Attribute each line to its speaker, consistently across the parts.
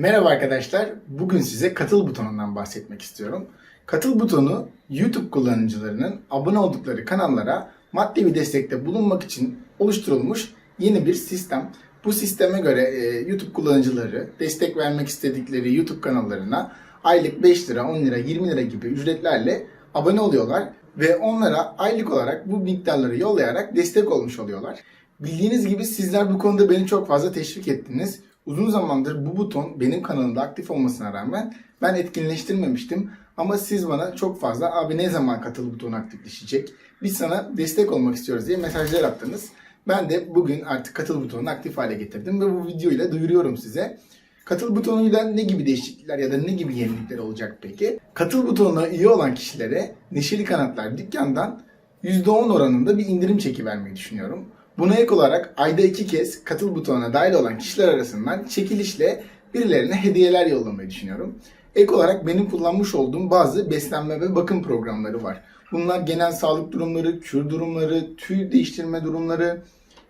Speaker 1: Merhaba arkadaşlar. Bugün size katıl butonundan bahsetmek istiyorum. Katıl butonu YouTube kullanıcılarının abone oldukları kanallara maddi bir destekte bulunmak için oluşturulmuş yeni bir sistem. Bu sisteme göre e, YouTube kullanıcıları destek vermek istedikleri YouTube kanallarına aylık 5 lira, 10 lira, 20 lira gibi ücretlerle abone oluyorlar ve onlara aylık olarak bu miktarları yollayarak destek olmuş oluyorlar. Bildiğiniz gibi sizler bu konuda beni çok fazla teşvik ettiniz. Uzun zamandır bu buton benim kanalımda aktif olmasına rağmen ben etkinleştirmemiştim. Ama siz bana çok fazla abi ne zaman katıl butonu aktifleşecek? Biz sana destek olmak istiyoruz diye mesajlar attınız. Ben de bugün artık katıl butonunu aktif hale getirdim ve bu videoyla duyuruyorum size. Katıl butonuyla ne gibi değişiklikler ya da ne gibi yenilikler olacak peki? Katıl butonuna üye olan kişilere Neşeli Kanatlar dükkandan %10 oranında bir indirim çeki vermeyi düşünüyorum. Buna ek olarak ayda iki kez katıl butonuna dahil olan kişiler arasından çekilişle birilerine hediyeler yollamayı düşünüyorum. Ek olarak benim kullanmış olduğum bazı beslenme ve bakım programları var. Bunlar genel sağlık durumları, kür durumları, tüy değiştirme durumları,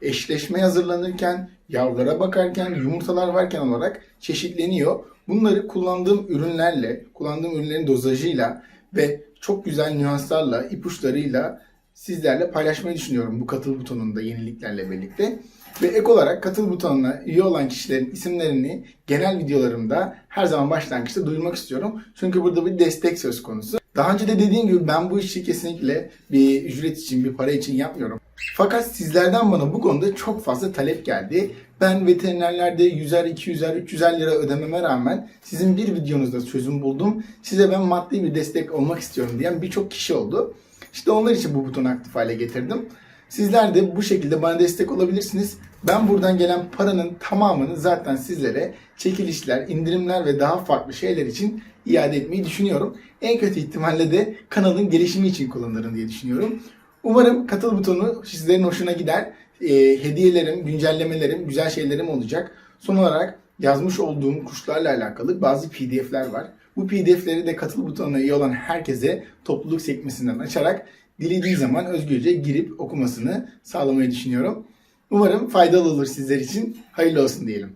Speaker 1: eşleşme hazırlanırken, yavrulara bakarken, yumurtalar varken olarak çeşitleniyor. Bunları kullandığım ürünlerle, kullandığım ürünlerin dozajıyla ve çok güzel nüanslarla, ipuçlarıyla sizlerle paylaşmayı düşünüyorum bu katıl butonunda yeniliklerle birlikte. Ve ek olarak katıl butonuna üye olan kişilerin isimlerini genel videolarımda her zaman başlangıçta duyurmak istiyorum. Çünkü burada bir destek söz konusu. Daha önce de dediğim gibi ben bu işi kesinlikle bir ücret için, bir para için yapmıyorum. Fakat sizlerden bana bu konuda çok fazla talep geldi. Ben veterinerlerde 100'er, 200'er, 300'er lira ödememe rağmen sizin bir videonuzda çözüm buldum. Size ben maddi bir destek olmak istiyorum diyen birçok kişi oldu. İşte onlar için bu butonu aktif hale getirdim. Sizler de bu şekilde bana destek olabilirsiniz. Ben buradan gelen paranın tamamını zaten sizlere çekilişler, indirimler ve daha farklı şeyler için iade etmeyi düşünüyorum. En kötü ihtimalle de kanalın gelişimi için kullanırım diye düşünüyorum. Umarım katıl butonu sizlerin hoşuna gider. Ee, hediyelerim, güncellemelerim, güzel şeylerim olacak. Son olarak yazmış olduğum kuşlarla alakalı bazı pdf'ler var. Bu pdf'leri de katıl butonuna üye olan herkese topluluk sekmesinden açarak dilediği zaman özgürce girip okumasını sağlamayı düşünüyorum. Umarım faydalı olur sizler için. Hayırlı olsun diyelim.